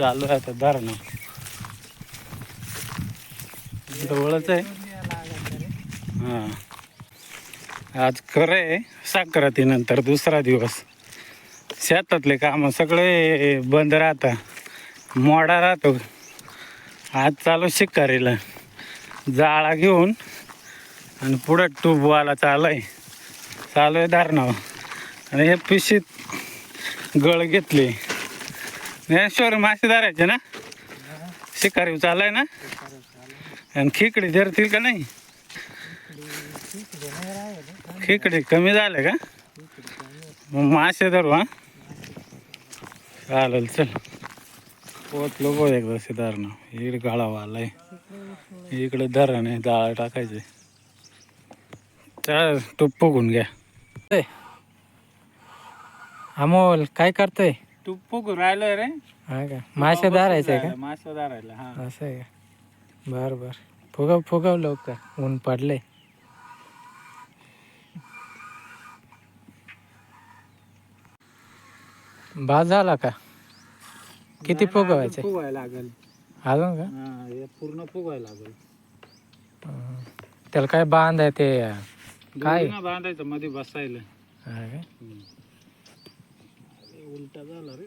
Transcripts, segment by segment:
चालू आहे आता धरणं. जवळच आहे. हां. आज खरं आहे साखरातीनंतर दुसरा दिवस. शेतातले कामं सगळे बंद राहतात मोडा राहतो. आज चालू शिकारीला. जाळा घेऊन आणि पुढं ट्यूबवाला चालू आहे चालू आहे धारणावर आणि हे पिशीत गळ घेतली. ज्ञानेश्वर मासे धरायचे ना? शिकारी चाललाय ना? आणि खिकडी धरतील का नाही? खिकडी कमी झाले का? मग मासे धरू हा? चालेल चल. पोचलो गो एकदा सिधारणं इकडे गाळावा आलाय. इकडे धरण आहे जाळं टाकायचे चाल टुप्प घेऊन घ्या. अमोल काय करतोय? टुप्प फुगून राहिलोय रे. हा का? मासे धरायचंय का? मासे धरायला हा. असं आहे का? बर बर. फुगव फुगव लवकर. ऊन पडलंय. बाद झाला का? किती फुगवायचे फुगवायला लागेल. अजून का? हा हे पूर्ण फुगवायला लागेल. हं. त्याला काय बांध आहे ते काय? दोरीनं बांधायचं मध्ये बसायला. हा का? उलटा झाला रे.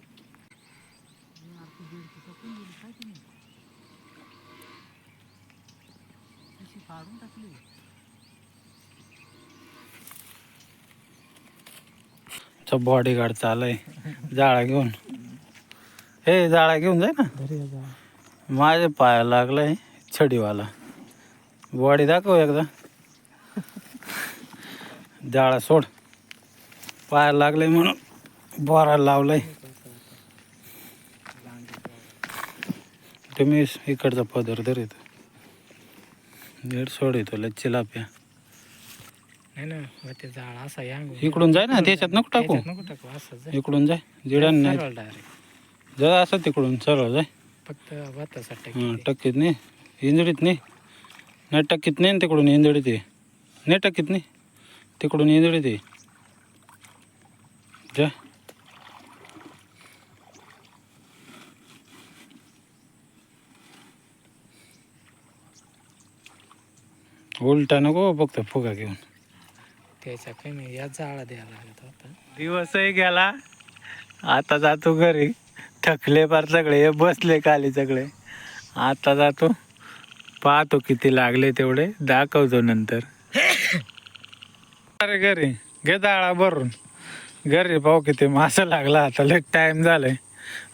बॉडी गार्ड चालय जाळा घेऊन. हे जाळा घेऊन जाय ना. माझ्या पाया लागलाय छडीवाला. बॉडी दाखव एकदा. जाळा सोड. पाया लागलाय म्हणून. बोराला लावलाय. तुम्ही इकडचा पदर धर येतो नीट सोड येतो लच्ची लाप्या नाही ना मग ते जाळ असा यांग इकडून जाय ना त्याच्यात नको टाकू. नको टाकू असं. इकडून जाय जिड्यान नाही. असं तिकडून सरळ जाय. फक्त वातासाठी हां टक्कीत नाही. इंजडीत नाही. नाही टक्कीत नाही तिकडून इंजडीत ये नाही टक्कीत नाही. तिकडून इंजडीत ये जा. उलटा नको फक्त फुगा घेऊन. त्याच्या काही नाही या जाळा द्यायला लागत होता. दिवसही गेला आता जातो घरी. थकले फार सगळे हे बसले खाली सगळे. आता जातो. पाहतो किती लागले तेवढे दाखवतो नंतर. अरे घरी घे दाळा भरून. घरी पाहू किती मासा लागला आता लय टाइम झालाय.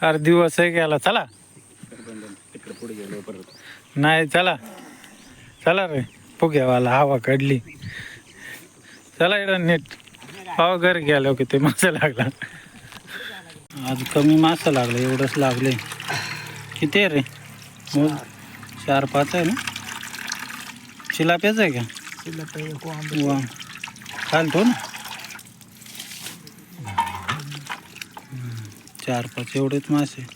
अरे दिवसही गेला चला. नाही चला. चला रे. फुग्यावाला हवा काढली. चला इकडं नीट. पाव घरी गेलो ते मासा लागला. आज कमी मासा लागला एवढंच लागले. किती रे? मग चार पाच आहे ना? चिलाप्याच आहे का? वा. ना. चार पाच एवढेच मासे.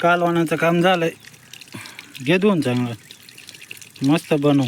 कालवानाचं काम झालंय. घे दोन चांगलं. मस्त बनव.